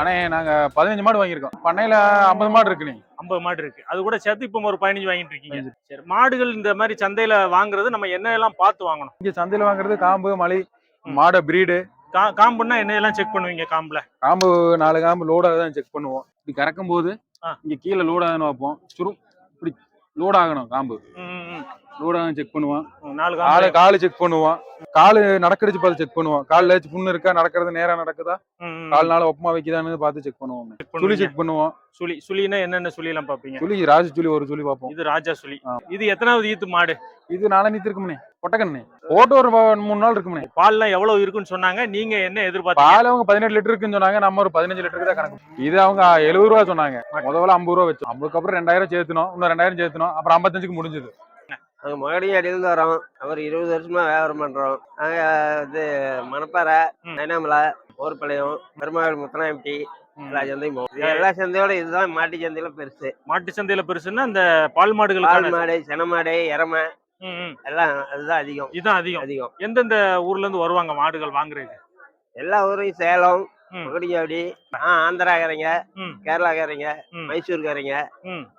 அண்ணே நாங்க பதினஞ்சு மாடு வாங்கியிருக்கோம். பண்ணையில ஐம்பது மாடு இருக்குண்ணே ஐம்பது மாடு இருக்கு. அது கூட சேர்த்து இப்போ ஒரு பதினஞ்சு வாங்கிட்டு இருக்கீங்க. சரி மாடுகள் இந்த மாதிரி சந்தையில வாங்குறது நம்ம என்ன எல்லாம் பார்த்து வாங்கணும். இங்க சந்தையில வாங்குறது காம்பு மலை மாடை பிரீடு காம்புன்னா என்ன எல்லாம் செக் பண்ணுவீங்க காம்புல? காம்பு நாலு காம்பு லோட் தான் செக் பண்ணுவோம். இப்படி கறக்கும் போது. இங்க கீழே லோட் வைப்போம் சுரும் இப்படி லோட் ஆகணும் காம்பு. ம், ம், ம். லோட் ஆகும் செக் பண்ணுவோம் ம், நாலு காலு செக் பண்ணுவோம் காலு நடக்கடிச்சு பார்த்து செக் பண்ணுவோம் கால்ல ஏதாச்சும் புண்ணு இருக்கா? நடக்கிறது நேரா நடக்குதா. கால் நாள் ஒப்பமா வைக்குதான்னு பார்த்து செக் பண்ணுவோம். சுழி. செக் பண்ணுவோம். சுழி சுழினா என்னென்ன சுழி எல்லாம் பாப்பீங்க சுழி ராஜ சுழி ஒரு சுழி பார்ப்போம். இது ராஜா சுழி. இது எத்தனாவது ஈத்து மாடு? இது நாலஞ்சு இருக்கும்னே. பொட்டக்கண்ணே. போட்டு ஒரு மூணு நாள் இருக்கும்னே. பால்லாம் எவ்வளவு இருக்குன்னு சொன்னாங்க. நீங்க என்ன எதிர்பார்த்தீங்க? பால் அவங்க பதினெட்டு லிட்டர் இருக்குன்னு சொன்னாங்க. நம்ம ஒரு பதினஞ்சு லிட்டருக்கு தான் கணக்கு. இது அவங்க எழுபது ரூபா சொன்னாங்க. முதல்ல ஐம்பது ரூபா வச்சோம் அதுக்கப்புறம் ரெண்டாயிரம் சேர்த்தணும் இன்னும் ரெண்டாயிரம் சேர்த்தணும் அப்புறம் ஐம்பத்தஞ்சுக்கு முடிஞ்சது. நாங்கள் மகடியும் அடியிலிருந்து வரோம் அப்புறம் இருபது வருஷமா வியாபாரம் பண்றோம் நாங்க இது மணப்பாறை ம். நைனாமலை ஊர்பாளையம் பெருமாள் முத்தனாயம்பட்டி ம். எல்லா சந்தையும் இது எல்லா சந்தையோட இதுதான் மாட்டு சந்தையில பெருசு. மாட்டு சந்தையில பெருசுன்னா இந்த பால் பால் மாடுகளுக்கான மாடு சென மாடு எரமை ம், ம். எல்லாம் அதுதான் அதிகம். இதுதான் அதிகம். அதிகம். எந்தெந்த ஊர்ல இருந்து வருவாங்க மாடுகள் வாங்குறதுக்கு? எல்லா ஊரையும் சேலம் ம். மகுடிஞ்சாவடி ஆ ஆந்திராக்காரங்க. கேரளாக்காரங்க. மைசூர்காரங்க.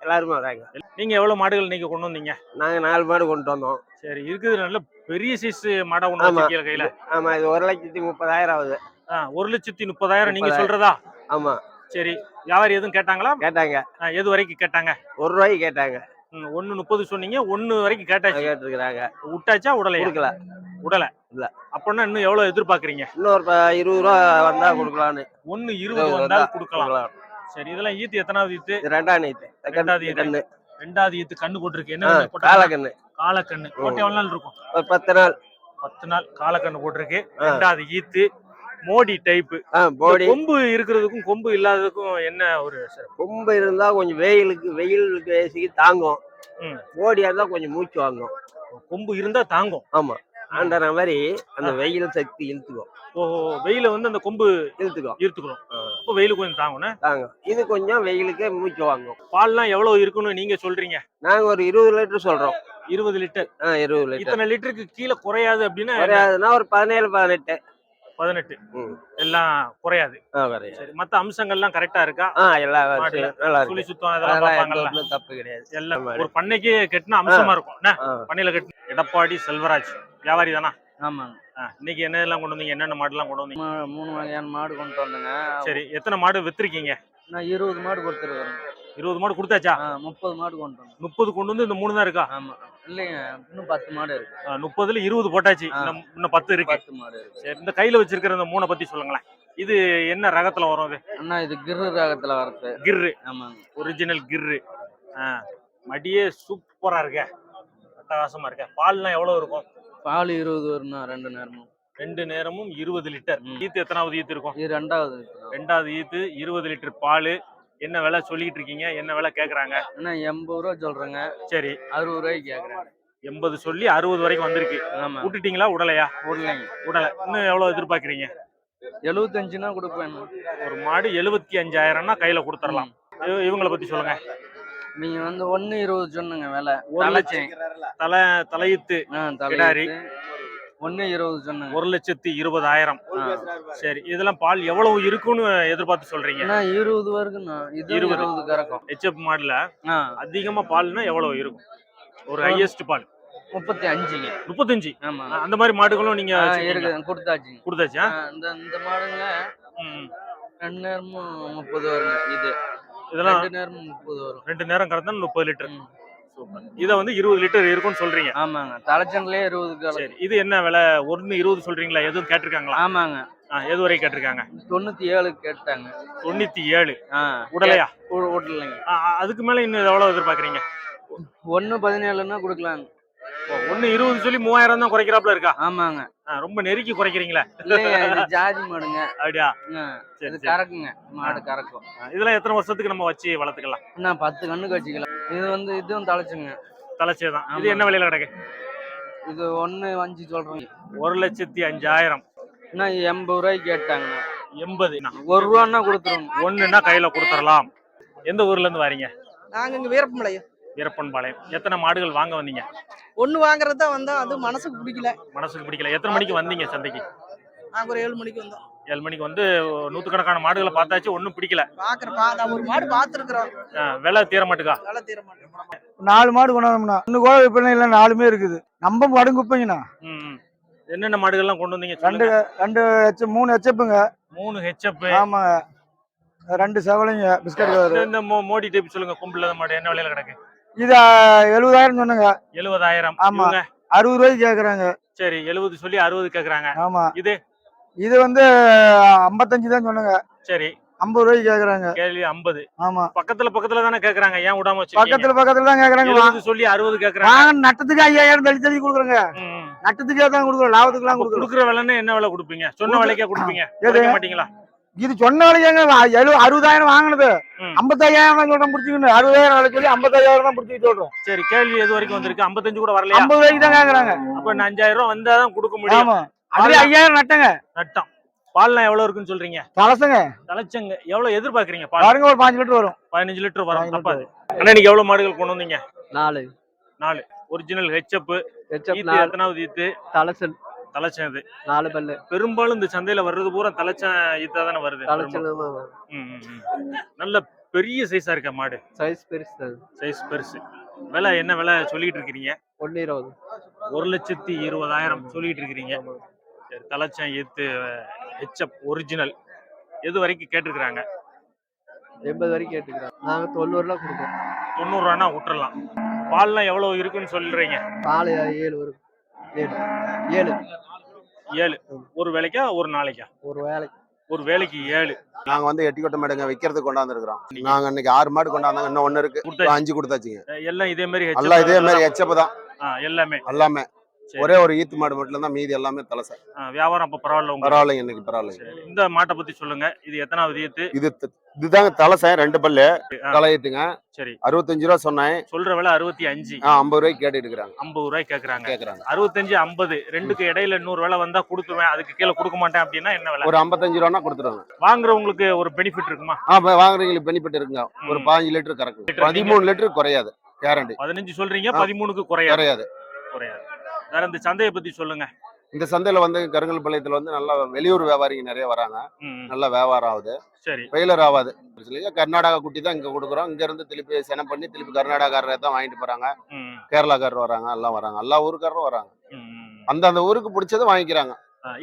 எல்லாருமே வராங்க. நீங்க எவ்வளவு மாடுகள் நீங்க கொண்டு வந்தீங்க? நாங்க நாலு மாடு கொண்டு வந்தோம். சரி இருக்குது நல்ல பெரிய சைஸ் மாடை. வச்சிருக்கீங்க கையில. ஆமா இது ஒரு லட்சத்தி முப்பதாயிரம் ஆகுது. ஒரு லட்சத்தி முப்பதாயிரம் நீங்க. சொல்றதா? ஆமா. சரி வியாபாரி எதுவும் கேட்டாங்களா? கேட்டாங்க. எது வரைக்கும் கேட்டாங்க? ஒரு ரூபாய்க்கு கேட்டாங்க. ஒண்ணு முப்பது சொன்னீங்க ஒண்ணு வரைக்கும் கேட்டாச்சு. கேட்டிருக்கிறாங்க. விட்டாச்சா உடலையா கொடுக்கல. உடல. இல்ல. அப்படின்னா இன்னும் எவ்வளவு எதிர்பார்க்கறீங்க? இன்னொரு ப- இருபது ரூபா வந்தா கொடுக்கலான்னு ஒண்ணு இருபது இருபது வந்தால் வந்தா கொடுக்கலாம். கொடுக்கலாம். சரி இதெல்லாம் ஈத்து எத்தனாவது ஈத்து? இது ரெண்டாம் நீத்து ரெண்டாவது ஈத்து. கண்ணு. ரெண்டாவது ஈத்து கண்ணு போட்டிருக்கு. ஆ, என்ன காலக்கண்ணு. காலக்கண்ணு. போட்டு எவ்வளவு நாள் இருக்கும்? ஒரு பத்து நாள். பத்து நாள் காலக்கண்ணு போட்டிருக்கு. ஆ. ரெண்டாவது ஈத்து மோடி டைப் ஆ போடி கொம்பு இருக்கிறதுக்கும் கொம்பு இல்லாததுக்கும் என்ன ஒரு சிறப்பு? கொம்பு இருந்தா கொஞ்சம் வெயிலுக்கு வெயிலுக்கு வேசிக்கு தாங்கும். ம். போடியா இருந்தா கொஞ்சம் மூச்சு வாங்கும். கொம்பு இருந்தா தாங்கும். ஆமா. ஆண்டன மாதிரி அந்த வெயில் சக்தி இழுத்துக்கும். ஓஹோ வெயில வந்து அந்த கொம்பு இழுத்துக்கும். ஈர்த்துக்கணும் ஆ. அப்போ வெயிலுக்கு கொஞ்சம் தாங்கும்னா? தாங்கும். இது கொஞ்சம் வெயிலுக்கு மூச்சு வாங்கும். பால்லாம் எவ்வளவு இருக்குன்னு நீங்க சொல்றீங்க? நாங்க ஒரு இருபது லிட்டர் சொல்றோம். இருபது லிட்டர். ஆ இருபது லிட்டர். இத்தனை லிட்டருக்கு கீழே குறையாது அப்படின்னா குறையாதுன்னா ஒரு பதினேழு பதினெட்டு. பதினெட்டு. எல்லாம் குறையாது. மத்த அம்சங்கள்லாம் கரெக்டா இருக்கா? எல்லா சுழி இருக்கு. சுத்தம் இதெல்லாம் அதெல்லாம் தப்பு கிடையாது. எல்லாம். ஒரு பண்ணைக்கு கட்டின அம்சமா இருக்கும். பண்ணையில கட்டின எடப்பாடி செல்வராஜ். வியாபாரி தானா? ஆமாங்க. இன்னைக்கு என்ன எல்லாம் கொண்டு வந்தீங்க? என்னென்ன மாடுலாம் கொண்டு வந்தீங்க? மூணு வகையான மாடு கொண்டு வந்தேங்க. சரி எத்தனை மாடு வித்திருக்கீங்க? நான் இருபது மாடு கொடுத்துருக்கேன் இருபது மாடு கொடுத்தாச்சா? முப்பது மாடு கொண்டு வந்தேன். முப்பது கொண்டு வந்து இந்த மூணு தான் இருக்கா? ஆமா. இல்லைங்க இன்னும் பத்து மாடு இருக்கு. முப்பதுல இருபது போட்டாச்சு. இன்னும் பத்து இருக்கு. பத்து மாடு இருக்கு. சரி இந்த கையில வச்சிருக்கிற இந்த மூணை பத்தி சொல்லுங்களேன். இது என்ன ரகத்துல வரும் இது? அண்ணா இது கிரு ரகத்துல வரது கிர்ரு. ஆமாங்க. ஒரிஜினல் கிர்ரு. மடியே சூப்பரா இருக்க. அட்டகாசமா இருக்க. பால்லாம் எவ்வளவு இருக்கும்? பால் இருபது வரும்ண்ணா ரெண்டு நேரமும். ரெண்டு நேரமும் இருபது லிட்டர். ஈத்து எத்தனாவது ஈத்து இருக்கும்? இது ரெண்டாவது. ரெண்டாவது ஈத்து இருபது லிட்டர் பால். என்ன விலை சொல்லிட்டு இருக்கீங்க? என்ன விலை கேக்குறாங்க? அண்ணா எண்பது ரூபா சொல்றேங்க. சரி. அறுபது ரூபாய்க்கு கேக்குறேன் எண்பது சொல்லி அறுபது வரைக்கும் வந்திருக்கு. ஆமா. விட்டுட்டீங்களா உடலையா? விடலைங்க உடலை. இன்னும் எவ்வளவு எதிர்பார்க்கறீங்க? எழுபத்தஞ்சுனா கொடுப்பேன் ஒரு மாடு எழுபத்தி அஞ்சாயிரம்னா கையில கொடுத்துடலாம். இவ- இவங்கள பத்தி சொல்லுங்க. நீங்க வந்து ஒண்ணு இருபது சொன்னுங்க விலை தலை தலையீத்து. கிடாரி. ஒண்ணு இருபது சொன்னுங்க ஒரு லட்சத்தி இருபதாயிரம். சரி. இதெல்லாம் பால் எவ்வளவு இருக்குன்னு எதிர்பார்த்து சொல்றீங்க? இருபது வருக்குண்ணா இது இருபது. இருபது கறக்கும். ஹெச்எப் மாடுல அதிகமா பால்னா எவ்வளவு இருக்கும்? ஒரு ஹையஸ்ட் பால். முப்பத்தி அஞ்சுங்க முப்பத்தஞ்சு? ஆமா. அந்த மாதிரி மாடுகளும் நீங்க கொடுத்தாச்சுங்க கொடுத்தாச்சா. ஆ, இந்த இந்த மாடுங்க. ரெண்டு நேரமும் முப்பது வருங்க இது. இதெல்லாம் ரெண்டு நேரமும் முப்பது வரும். ரெண்டு நேரம் கறந்தா முப்பது லிட்டர். இத வந்து இருபது லிட்டர் இருக்கும்னு சொல்றீங்க. ஆமாங்க. தலைச்சன்லயே இருபது சரி. இது என்ன விலை? ஒன்னு இருபது சொல்றீங்களா? எதுவும் கேட்டிருக்காங்களா? ஆமாங்க. எது வரை கேட்டிருக்காங்க? தொண்ணூத்தி ஏழு கேட்டாங்க. தொண்ணூத்தி ஏழு உடலையா? உ- விடலைங்க ஆ, ஆ, அதுக்கு மேல இன்னும் எவ்வளவு எதிர்பார்க்கறீங்க? ஒண்ணு பதினேழுன்னா கொடுக்கலாங்க. ஓ, ஒண்ணு இருபது சொல்லி மூவாயிரம் தான் குறைக்கிறாப்ல இருக்கா? ஆமாங்க. ரொம்ப நெருக்கி குறைக்கிறீங்களா. ஜாதி மாடுங்க. அப்படியா? சரி கறக்குங்க மாடு கறக்கும். இதெல்லாம் எத்தனை வருஷத்துக்கு நம்ம வச்சு வளர்த்துக்கலாம்? என்ன பத்து கண்ணுக்கு வச்சுக்கலாம் இது வந்து இதுவும் தலைச்சுங்க. தலைச்சே தான் இது. என்ன விலையில கிடக்கு? இது ஒண்ணு அஞ்சு சொல்றேங்க. ஒரு லட்சத்தி அஞ்சாயிரம். என்ன எண்பது ரூபாய்க்கு கேட்டாங்க. எண்பது. ஒரு ரூபான்னா கொடுத்துருவோம் ஒண்ணுன்னா கையில கொடுத்துடலாம் எந்த ஊர்ல இருந்து வரீங்க? நாங்க இங்க வீரப்பம்பாளையம் வீரப்பன்பாளையம் எத்தனை மாடுகள் வாங்க வந்தீங்க? ஒண்ணு வாங்குறது தான் வந்தோம். அது மனசுக்கு பிடிக்கல. மனசுக்கு பிடிக்கல. எத்தனை மணிக்கு வந்தீங்க சந்தைக்கு? நாங்க ஒரு ஏழு மணிக்கு வந்தோம். ஏழு மணிக்கு வந்து நூத்துக்கணக்கான மாடுகளை பார்த்தாச்சு. ஒன்றும் பிடிக்கல. பாக்குறப்பா நான் ஒரு மாடு பாத்துருக்குறோம் விலை தீர மாட்டுக்கா? நல்லா தீர மாட்டேன் நாலு மாடு ஒன்று கூட விற்பனை இல்லை நாலுமே இருக்குது. நம்ம குப்பைங்கண்ணா. ம். என்னென்ன மாடுகள்லாம் கொண்டு வந்தீங்க ரெண்டு சொல்லுங்க. ரெண்டு ஹெச் மூணு ஹெச்எப்புங்க மூணு ஹெச்எப் ஆமாங்க. ரெண்டு செவலைங்க பிஸ்கட் இந்த மோ- மோடி டைப் சொல்லுங்க கும்பிள்ள மாடு என்ன விலையில கிடக்கு? இது எழுபதாயிரம் சொன்னங்க. எழுபதாயிரம். ஆமா. அறுபது ரூபாய்க்கு கேட்குறாங்க சரி எழுபது சொல்லி அறுபது கேக்குறாங்க. ஆமா. இது? இது வந்து ஐம்பத்தஞ்சு தான் சொன்னங்க. சரி. ஐம்பது ரூபாய்க்கு கேட்குறாங்க கேள்வி ஐம்பது. ஆமா. பக்கத்துல பக்கத்துல தானே கேக்குறாங்க. ஏன் விடாம வச்சிருக்கீங்க? பக்கத்துல பக்கத்துல தான் கேட்குறாங்க எழுபது சொல்லி அறுபது கேக்குறாங்க. நட்டத்துக்கு ஐயாயிரம் தள்ளி தள்ளி கொடுக்குறோங்க. நட்டத்துக்கே தான் கொடுக்குறோம். அப்ப கொடுக்குறோம். குடுக்குற விலைன்னு என்ன விலை கொடுப்பீங்க? சொன்ன விலைக்கே கொடுப்பீங்க. மாட்டீங்களா? இது சொன்ன விலையாங்க எழு அறுபதாயிரம் வாங்கினது. ஐம்பத்தாயிரம் தான் சொல்றோம் பிடிச்சிக்கணும் அறுபதாயிரம் சொல்லி ஐம்பத்தாயிரம் தான் பிடிச்சிட்டு சொல்றோம். சரி கேள்வி எது வரைக்கும் வந்திருக்கு? ஐம்பத்தஞ்சு கூட வரலையா? ஐம்பது ரூபாய்க்கு தான் கேக்குறாங்க. அப்ப அஞ்சாயிரம் ரூபாய் வந்தாதான் கொடுக்க முடியும். ஆமா. அதுல ஐயாயிரம் நட்டங்க. நட்டம். பால்லாம் எவ்வளவு இருக்குன்னு சொல்றீங்க? தலசங்க. தலைச்சங்க. எவ்வளவு எதிர்பார்க்கறீங்க பாருங்க ஒரு பாஞ்சு லிட்டர் வரும். பதினஞ்சு லிட்டர் வரும். தப்பாது. அண்ணா இன்னைக்கு எவ்வளவு மாடுகள் கொண்டு வந்தீங்க? நாலு. நாலு. ஒரிஜினல் ஹெச்அப் நாலு. எத்தனாவது ஈத்து? தலைச்சல் தலைச்சம் இது. நாலு பல்லு. பெரும்பாலும் இந்த சந்தையில வர்றது பூரா தலைச்சம் தானே வருது. ம். நல்ல பெரிய சைஸா இருக்க மாடு? சைஸ் பெருசு சைஸ் பெருசு. விலை என்ன விலை சொல்லிட்டு இருக்கிறீங்க? ஒன்று இருபது. ஒரு லட்சத்தி இருபதாயிரம் சொல்லிட்டு இருக்கிறீங்க. சரி தலைச்சம் ஈத்து ஹெச்அப் ஒரிஜினல் எது வரைக்கும் கேட்டிருக்கிறாங்க? எண்பது வரைக்கும் கேட்டுக்கிறோம் நாங்கள் தொண்ணூறுல கொடுப்போம். தொண்ணூறு ரூபானா விட்டுறலாம். பால்லாம் எவ்வளவு இருக்குன்னு சொல்றீங்க? பால் ஏழு வரும். ஏழு. ஏழு. ஏழு. ஒரு வேலைக்கா ஒரு நாளைக்கா? ஒரு வேலைக்கு. ஒரு வேலைக்கு ஏழு. நாங்க வந்து எட்டி கொட்ட மாடுங்க விக்கிறதுக்கு கொண்டாந்துருக்கிறோம். நாங்க இன்னைக்கு ஆறு மாடு கொண்டாந்தாங்க இன்னும் ஒண்ணு இருக்கு. அஞ்சு கொடுத்தாச்சுங்க. எல்லாம் இதே மாதிரி எல்லாம் இதே மாதிரி. எச்சப்பு தான். எல்லாமே. எல்லாமே. ஒரே ஒரு ஈத்து மாடு மட்டும் தான் மீதி எல்லாமே தலசை வியாபாரம் அப்ப பரவாயில்ல பரவாயில்லைங்க இன்னைக்கு பரவாயில்லைங்க. சரி. இந்த மாட்டை பத்தி சொல்லுங்க. இது எத்தனாவது ஈத்து? இது இதுதாங்க தலசை ரெண்டு பல்லு. ஆ, தலையிட்டுங்க சரி. அறுபத்தஞ்சு ரூபா சொன்னேன். சொல்ற விலை அறுபத்தி அஞ்சு. ஐம்பது ரூபாய்க்கு கேட்டுட்டு இருக்கிறாங்க ஐம்பது ரூபாய் கேக்குறாங்க. கேக்குறாங்க. அறுபத்தஞ்சு ஐம்பது ரெண்டுக்கு இடையில நூறு விலை வந்தா கொடுத்துருவேன். அதுக்கு கீழே கொடுக்க மாட்டேன் அப்படின்னா என்ன விலை? ஒரு ஐம்பத்தஞ்சு ரூபானா கொடுத்துருவாங்க. வாங்குறவங்களுக்கு ஒரு பெனிஃபிட் இருக்குமா? ஆ வாங்குறவங்களுக்கு பெனிஃபிட் இருக்குங்க. ஒரு. பாஞ்சு லிட்டர் கறக்கு. பதிமூணு லிட்டர் குறையாது கேரண்டி பதினஞ்சு சொல்றீங்க. பதிமூணுக்கு குறையாது. குறையாது. குறையாது. வேற இந்த சந்தையை பத்தி சொல்லுங்க. இந்த சந்தையில வந்து கருங்கல்பாளையத்துல வந்து நல்லா வெளியூர் வியாபாரிங்க நிறைய வராங்க. நல்லா வியாபாரம் ஆகுது. சரி. ஃபெயிலர் ஆகாது. கர்நாடகா குட்டி தான் இங்க கொடுக்குறோம். இங்க இருந்து திருப்பி செனம் பண்ணி திருப்பி கர்நாடகாரரை தான் வாங்கிட்டு போறாங்க. கேரளாக்காரர் வராங்க எல்லாம் வராங்க. எல்லா ஊருக்காரரும் வராங்க. ம், ம். அந்த அந்த ஊருக்கு பிடிச்சதை வாங்கிக்கிறாங்க.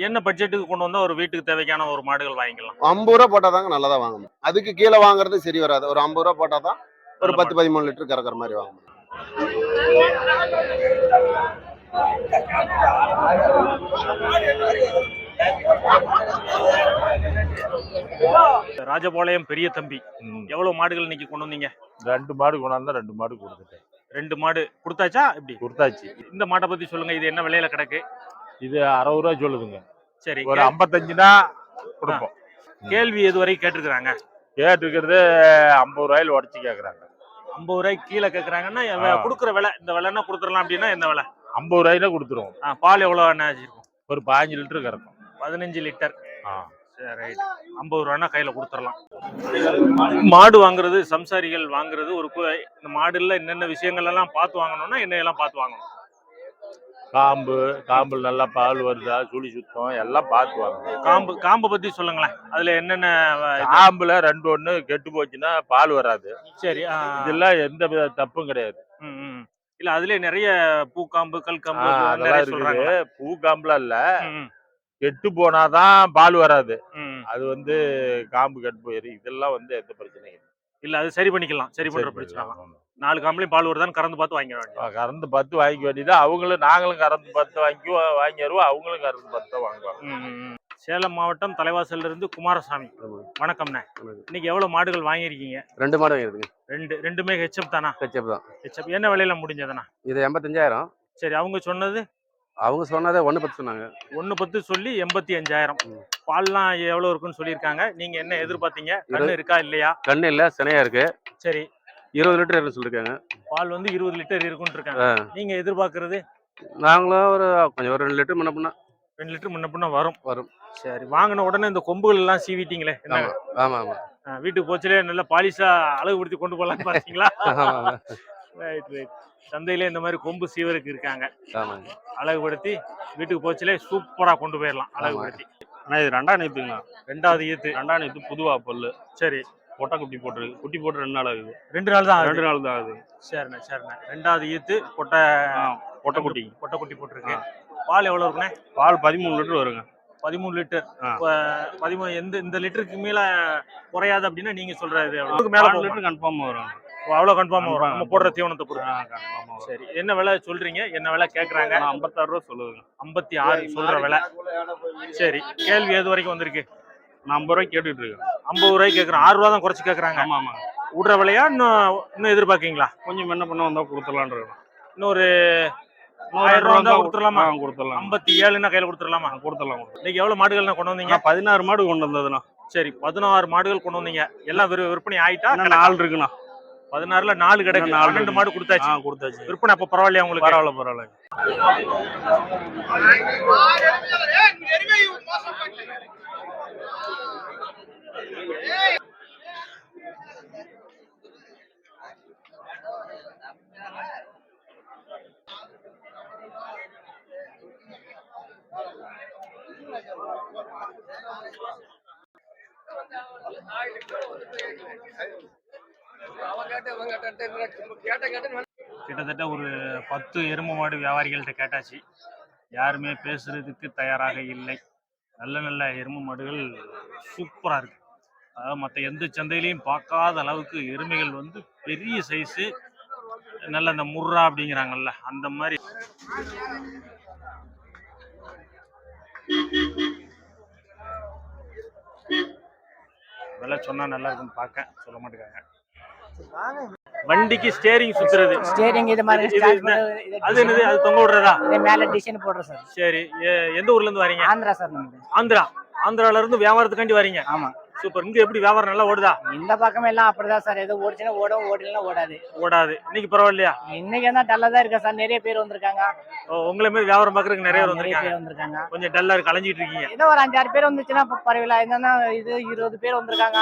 என்ன பட்ஜெட்டுக்கு கொண்டு வந்தா ஒரு வீட்டுக்கு தேவையான ஒரு மாடுகள் வாங்கிக்கலாம்? ஐம்பது ரூபா போட்டா தாங்க நல்லதா வாங்கணும் அதுக்கு கீழே வாங்குறது சரி வராது. ஒரு ஐம்பது ரூபா போட்டா தான் ஒரு பத்து பதிமூணு லிட்டர் கறக்கிற மாதிரி வாங்கணும் ராஜபாளையம் பெரிய தம்பி. எவ்வளவு மாடுகள் இன்னைக்கு கொண்டு வந்தீங்க? ரெண்டு மாடு கொண்டாந்தா ரெண்டு மாடு கொடுத்துட்டேன். ரெண்டு மாடு கொடுத்தாச்சா? இப்படி கொடுத்தாச்சு. இந்த மாட்டை பத்தி சொல்லுங்க இது என்ன விலையில கிடக்கு? இது அறுபது ரூபா சொல்லுதுங்க. சரி ஒரு ஐம்பத்தஞ்சுனா கொடுப்போம். கேள்வி எது வரை கேட்டிருக்கிறாங்க? கேட்டுருக்கிறது ஐம்பது ரூபாயில உடச்சி கேக்குறாங்க ஐம்பது ரூபாய்க்கு கீழே. எவ்வ- கொடுக்குற விலை இந்த விலைன்னா கொடுத்துடலாம் அப்படின்னா என்ன விலை? ஐம்பது ரூபாயில கொடுத்துருவோம். பால் எவ்வளவு என்ன ஒரு பாஞ்சு லிட்டர் கறக்கும். பதினஞ்சு லிட்டர். ஆ. சரி ரைட் ஐம்பது ரூபான்னா கையில கொடுத்துடலாம். மாடு வாங்குறது சம்சாரிகள் வாங்குறது ஒரு இந்த மாடுல என்னென்ன விஷயங்கள் எல்லாம் பார்த்து வாங்கணும்னா என்ன எல்லாம் பார்த்து வாங்கணும். காம்பு காம்புல நல்லா பால் வருதா சுழி சுத்தம் எல்லாம் பார்த்து வாங்கணும். காம்பு காம்பை பத்தி சொல்லுங்களேன். அதுல என்னென்ன காம்புல ரெண்டு ஒண்ணு கெட்டு போச்சுன்னா பால் வராது. சரி இதெல்லாம் எந்த வித தப்பும் கிடையாது. இல்ல அதுல நிறைய அதெல்லாம் நிறைய சொல்றாங்க. இருக்குது பூ காம்புலாம் இல்ல. கெட்டு போனாதான் பால் வராது. அது வந்து காம்பு கெட்டு போயிரு. இதெல்லாம் வந்து எந்த பிரச்சனையும் இல்லை. இல்ல அது சரி பண்ணிக்கலாம். சரி பண்ற பிரச்சனை. நாலு காம்பளையும் பால் வருதான்னு கறந்து பார்த்து வாங்கிட வேண்டியது. கறந்து பத்து வாங்கிக்க வேண்டியது. அவங்களும் நாங்களும் கறந்து பத்து வாங்கி வாங்கிடுவோம் அவங்களும் கறந்து பத்து வாங்குவாங்க. சேலம் மாவட்டம் தலைவாசல்ல இருந்து குமாரசாமி. வணக்கம்ண்ணே வணக்கம். இன்னைக்கு எவ்வளவு மாடுகள் வாங்கியிருக்கீங்க? ரெண்டு மாடு வாங்கிருக்குங்க ரெண்டு ரெண்டுமே ஹெச்எப் தானா? ஹெச்எப் தான். ஹெச்எப் என்ன விலையில முடிஞ்சதுண்ணா? இது எண்பத்தஞ்சாயிரம். சரி அவங்க சொன்னது அவங்க சொன்னதை ஒன்று பத்து சொன்னாங்க. ஒன்னு பத்து சொல்லி எண்பத்தி அஞ்சாயிரம். பால்லாம் எவ்வளவு இருக்குன்னு சொல்லியிருக்காங்க. நீங்க என்ன எதிர்பார்த்தீங்க? கண்ணு இருக்கா இல்லையா? கண்ணு இல்லை சினையா இருக்கு. சரி. இருபது லிட்டர் இருக்குன்னு சொல்லியிருக்காங்க பால் வந்து இருபது லிட்டர் இருக்குன்னு இருக்காங்க. ஆ. நீங்க எதிர்பார்க்கறது? நாங்களும் ஒரு கொஞ்சம் ஒரு ரெண்டு லிட்டர் முன்ன பண்ணா ரெண்டு லிட்டர் முன்ன பின்ன வரும். வரும். சரி வாங்கின உடனே இந்த கொம்புகள் எல்லாம் சீவிட்டீங்களே என்ன? ஆமா ஆமா ஆமா. ஆ, வீட்டுக்கு போச்சுலே நல்லா பாலிஷா அழகுபடுத்தி கொண்டு போகலான்னு ஆமா. ரைட் ரைட் சந்தையில இந்த மாதிரி கொம்பு சீவருக்கு இருக்காங்க. அழகுபடுத்தி வீட்டுக்கு போச்சுலே சூப்பரா கொண்டு போயிடலாம் அழகுபடுத்தி. ஆனால் இது ரெண்டாம் நேத்துங்கண்ணா ரெண்டாவது ஈத்து ரெண்டாம் நேத்து புதுவா பல்லு. சரி. பொட்டை குட்டி போட்டிருக்கு. குட்டி போட்டு ரெண்டு நாள் ஆகுது. ரெண்டு நாள் தான் ரெண்டு நாள் தான் ஆகுது. சரிண்ணே சரிண்ணே. ரெண்டாவது ஈத்து பொட்டை பொட்டை குட்டி. பொட்டை குட்டி போட்டிருக்கு. பால் எவ்வளவு இருக்குண்ணே? பால் பதிமூணு லிட்டர் வருங்க. பதிமூணு லிட்டர். பதிமூணு எந்த இந்த லிட்டருக்கு மேல குறையாது அப்படின்னா நீங்க சொல்றது மேல. லிட்டர் கன்ஃபார்ம் வரும். ஓ, அவ்வளவு கன்ஃபார்ம் வரும். நம்ம போடுற தீவனத்தை பொறுத்து. சரி என்ன விலை சொல்றீங்க? என்ன விலை கேக்குறாங்க? நான் ஐம்பத்தாறு ரூபா சொல்லுவேங்க. ஐம்பத்தி ஆறு சொல்ற விலை. சரி கேள்வி எது வரைக்கும் வந்திருக்கு? நான் ஐம்பது ரூபாய் கேட்டுட்டு இருக்கேன். ஐம்பது ரூபாய்க்கு கேக்குறோம் ஆறு ரூபா தான் குறைச்சு கேக்குறாங்க. ஆமா ஆமாங்க. விடுற விலையா? இன்னும் இன்னும் எதிர்பார்க்கீங்களா? கொஞ்சம் என்ன பண்ண வந்தா கொடுத்துடலான்னு இருக்கேன். இன்னொரு ஆயிரம் ரூபா வந்தா கொடுத்துடலாமா? கொடுத்துடலாம் ஐம்பத்தி ஏழுன்னா கையில கொடுத்துடலாமா? கொடுத்துடலாம் இன்னைக்கு எவ்வளவு மாடுகள் கொண்டு வந்தீங்க? பதினாறு மாடு கொண்டு வந்ததுண்ணா. சரி பதினாறு மாடுகள் கொண்டு வந்தீங்க. எல்லாம் விற்ப- விற்பனை ஆயிட்டா? நாலு இருக்குண்ணா. பதினாறுல நாலு கிடைக்கு. நாலு இருக்கு. மாடு கொடுத்தாச்சு. கொடுத்தாச்சு. விற்பனை அப்ப பரவாயில்லையா உங்களுக்கு? பரவாயில்ல பரவாயில்ல. கிட்டத்தட்ட ஒரு பத்து எருமை மாடு வியாபாரிகள்கிட்ட கேட்டாச்சு. யாருமே பேசுறதுக்கு தயாராக இல்லை. நல்ல நல்ல எருமை மாடுகள் சூப்பராக இருக்கு. அதாவது மற்ற எந்த சந்தையிலையும் பார்க்காத அளவுக்கு எருமைகள் வந்து பெரிய சைஸு நல்ல அந்த முர்ரா அப்படிங்கிறாங்கல்ல அந்த மாதிரி. விலை சொன்னா நல்லா இருக்குன்னு பார்க்க. சொல்ல மாட்டேங்கிறாங்க. வண்டிக்கு ஸ்டேரிங் சுத்துறது. ஸ்டேரிங் இது மாதிரி அது என்னது? அது தொங்க விடுறதா? இது மேல டிசைன் போடுறோம் சார். சரி. எந்த ஊர்ல இருந்து வரீங்க? ஆந்திரா சார் ஆந்திரா. ஆந்திரால இருந்து வியாபாரத்துக்காண்டி வரீங்க. ஆமா. சூப்பர். இங்க எப்படி வியாபாரம் நல்லா ஓடுதா? இந்த பக்கம் எல்லாம் அப்படிதான் சார். ஏதோ ஓடிச்சுன்னா ஓடும் ஓடலாம் ஓடாது. ஓடாது. இன்னைக்கு பரவாயில்லையா? இன்னைக்கு என்ன டல்லா தான் இருக்கா சார். நிறைய பேர் வந்திருக்காங்க. உங்களை மாதிரி வியாபாரம் பாக்குறதுக்கு நிறைய பேர் வந்திருக்காங்க. கொஞ்சம் டல்லா இருக்கு. கலைஞ்சிட்டு இருக்கீங்க. ஏதோ ஒரு அஞ்சாறு பேர் வந்துச்சுன்னா பரவாயில்ல. என்னன்னா இது இருபது பேர் வந்திருக்காங்க.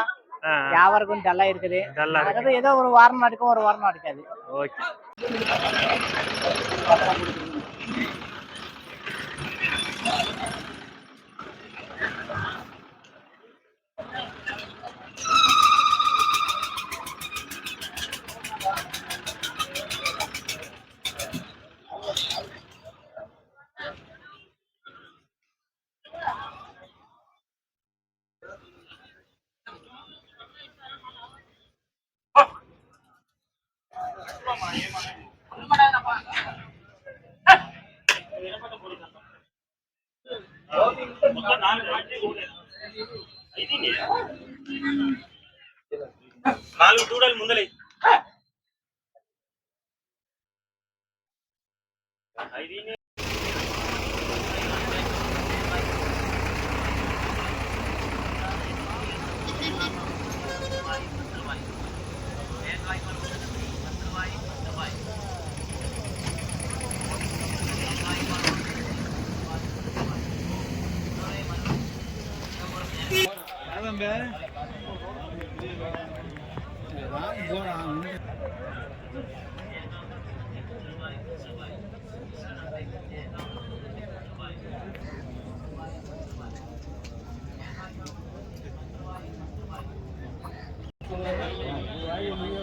வியாபாரம் கொஞ்சம் டல்லா இருக்குது. டல்லா ஏதோ ஒரு வாரம் நடக்கும் ஒரு வாரம் நடக்காது ஓகே. నాలుగు చూడాలి ముందలే. வாங்க